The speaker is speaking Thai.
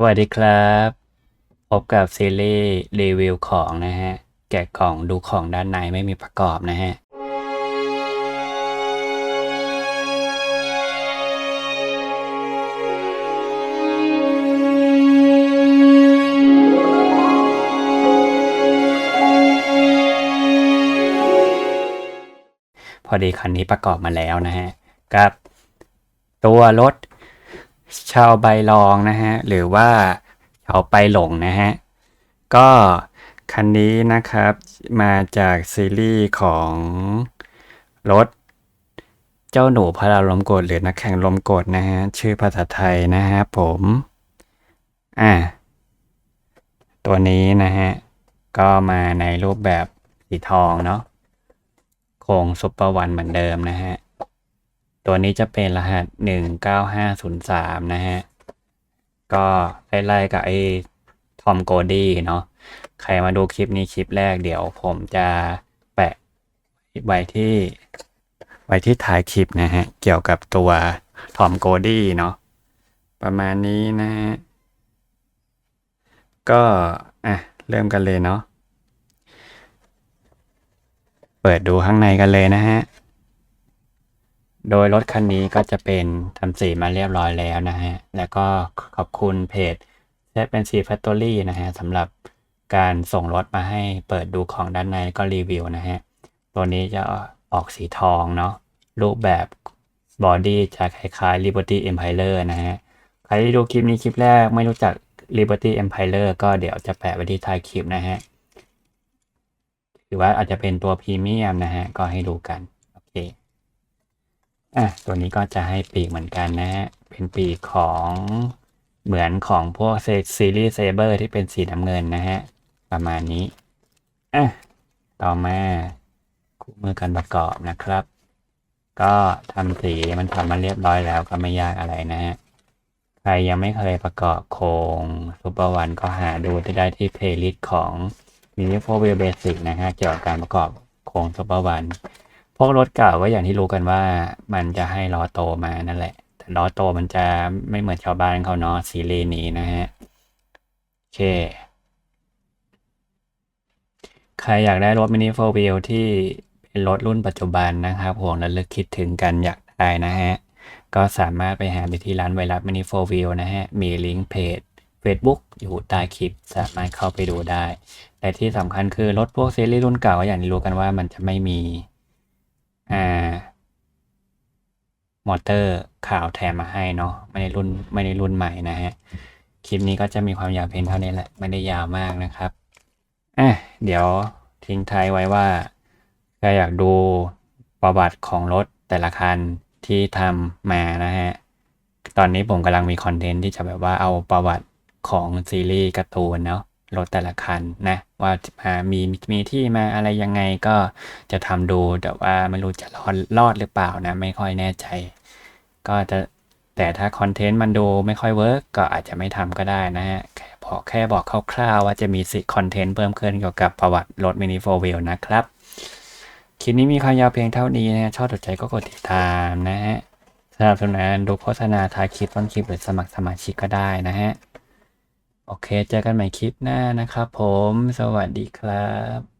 สวัสดีครับ พบกับซีรีส์รีวิวของนะฮะ แกะกล่องดูของด้านในไม่มีประกอบนะฮะ พอดีคันนี้ประกอบมาแล้วนะฮะ กับตัวรถ ชาวใบลองนะฮะ หรือว่าชาวไปหลงนะฮะ ก็คันนี้นะครับมาจากซีรีส์ของรถเจ้าหนูพาราลมกดหรือนักแข่งลมกดนะฮะ ชื่อภาษาไทยนะฮะผม อ่า ตัวนี้นะฮะ ก็มาในรูปแบบสีทองเนาะโครงซุปเปอร์วันเหมือนเดิมนะฮะ ตัวนี้จะเป็นรหัส 19503 นะฮะ ก็ไล่ๆกับไอ้ทอมโกดี้เนาะ ใครมาดูคลิปนี้คลิปแรกเดี๋ยวผมจะแปะไว้ที่ ไว้ที่ท้ายคลิปนะฮะ เกี่ยวกับตัวทอมโกดี้เนาะ ประมาณนี้นะฮะ ก็อะเริ่มกันเลยเนาะ เปิดดูข้างในกันเลยนะฮะ โดยรถคันนี้ก็จะเป็นทำสีมาเรียบร้อยแล้วนะฮะ แล้วก็ขอบคุณเพจเซฟเป็นสีแฟคทอรี่นะฮะสำหรับการส่งรถมาให้เปิดดูของด้านในก็รีวิวนะฮะ ตัวนี้จะออกสีทองเนาะ รูปแบบบอดี้จะคล้ายๆ Liberty Empire นะฮะ ใครที่ดูคลิปนี้คลิปแรกไม่รู้จัก Liberty Empire ก็เดี๋ยวจะแปะไว้ที่ท้ายคลิปนะฮะ หรือว่าอาจจะเป็นตัวพรีเมียมนะฮะ ก็ให้ดูกัน อะตัวนี้ก็จะให้ปีกเหมือนกันนะฮะ เป็นปีกของเหมือนของพวกซีรีส์เซเบอร์ที่เป็นสีน้ำเงินนะฮะ ประมาณนี้ อะ ต่อมาคู่มือการประกอบนะครับ ก็ทำสีมันทำมาเรียบร้อยแล้วก็ไม่ยากอะไรนะฮะ ใครยังไม่เคยประกอบโครงซูเปอร์วันก็หาดูได้ที่เพลย์ลิสต์ของมินิโฟวิลเบสิกนะฮะ เกี่ยวกับการประกอบโครงซูเปอร์วัน พวกรถเก่าก็อย่างที่รู้กันว่ามันจะให้ล้อโตมานั่นแหละ แต่ล้อโตมันจะไม่เหมือนชาวบ้านเขาเนาะซีรีส์นี้นะฮะโอเค ใครอยากได้รถมินิโฟวิลที่เป็นรถรุ่นปัจจุบันนะครับห่วงและลึกคิดถึงกันอยากได้นะฮะ ก็สามารถไปหาได้ที่ร้านไวรัสมินิโฟวิลนะฮะ มีลิงก์เพจ Facebook อยู่ใต้คลิปสามารถเข้าไปดูได้ แต่ที่สำคัญคือรถพวกซีรีส์รุ่นเก่าก็อย่างที่รู้กันว่ามันจะไม่มี มอเตอร์ข่าวแถมมาให้เนาะไม่ได้รุ่นไม่ได้รุ่นใหม่นะฮะ คลิปนี้ก็จะมีความยาวเพียงเท่านี้แหละ ไม่ได้ยาวมากนะครับอะเดี๋ยวทิ้งท้ายไว้ว่าใครอยากดูประวัติของรถแต่ละคันที่ทำมานะฮะ ตอนนี้ผมกำลังมีคอนเทนต์ที่จะแบบว่าเอาประวัติของซีรีส์การ์ตูนเนาะ รถแต่ละคันนะ ว่ามามีมีที่มาอะไรยังไงก็จะทำดูแต่ว่าไม่รู้จะรอดรอดหรือเปล่านะ ไม่ค่อยแน่ใจ ก็จะแต่ถ้าคอนเทนต์มันดูไม่ค่อยเวิร์กก็อาจจะไม่ทำก็ได้นะฮะแค่บอกแค่บอกคร่าวๆว่าจะมีสิคอนเทนต์เพิ่มขึ้นเกี่ยวกับประวัติรถมินิโฟวิลนะครับคลิปนี้มีความยาวเพียงเท่านี้นะชอบถูกใจก็กดติดตามนะฮะสนับสนุนดูโฆษณาท้ายคลิปต้นคลิปหรือสมัครสมาชิกก็ได้นะฮะ โอเค เจอกันใหม่คลิปหน้านะครับผม สวัสดีครับ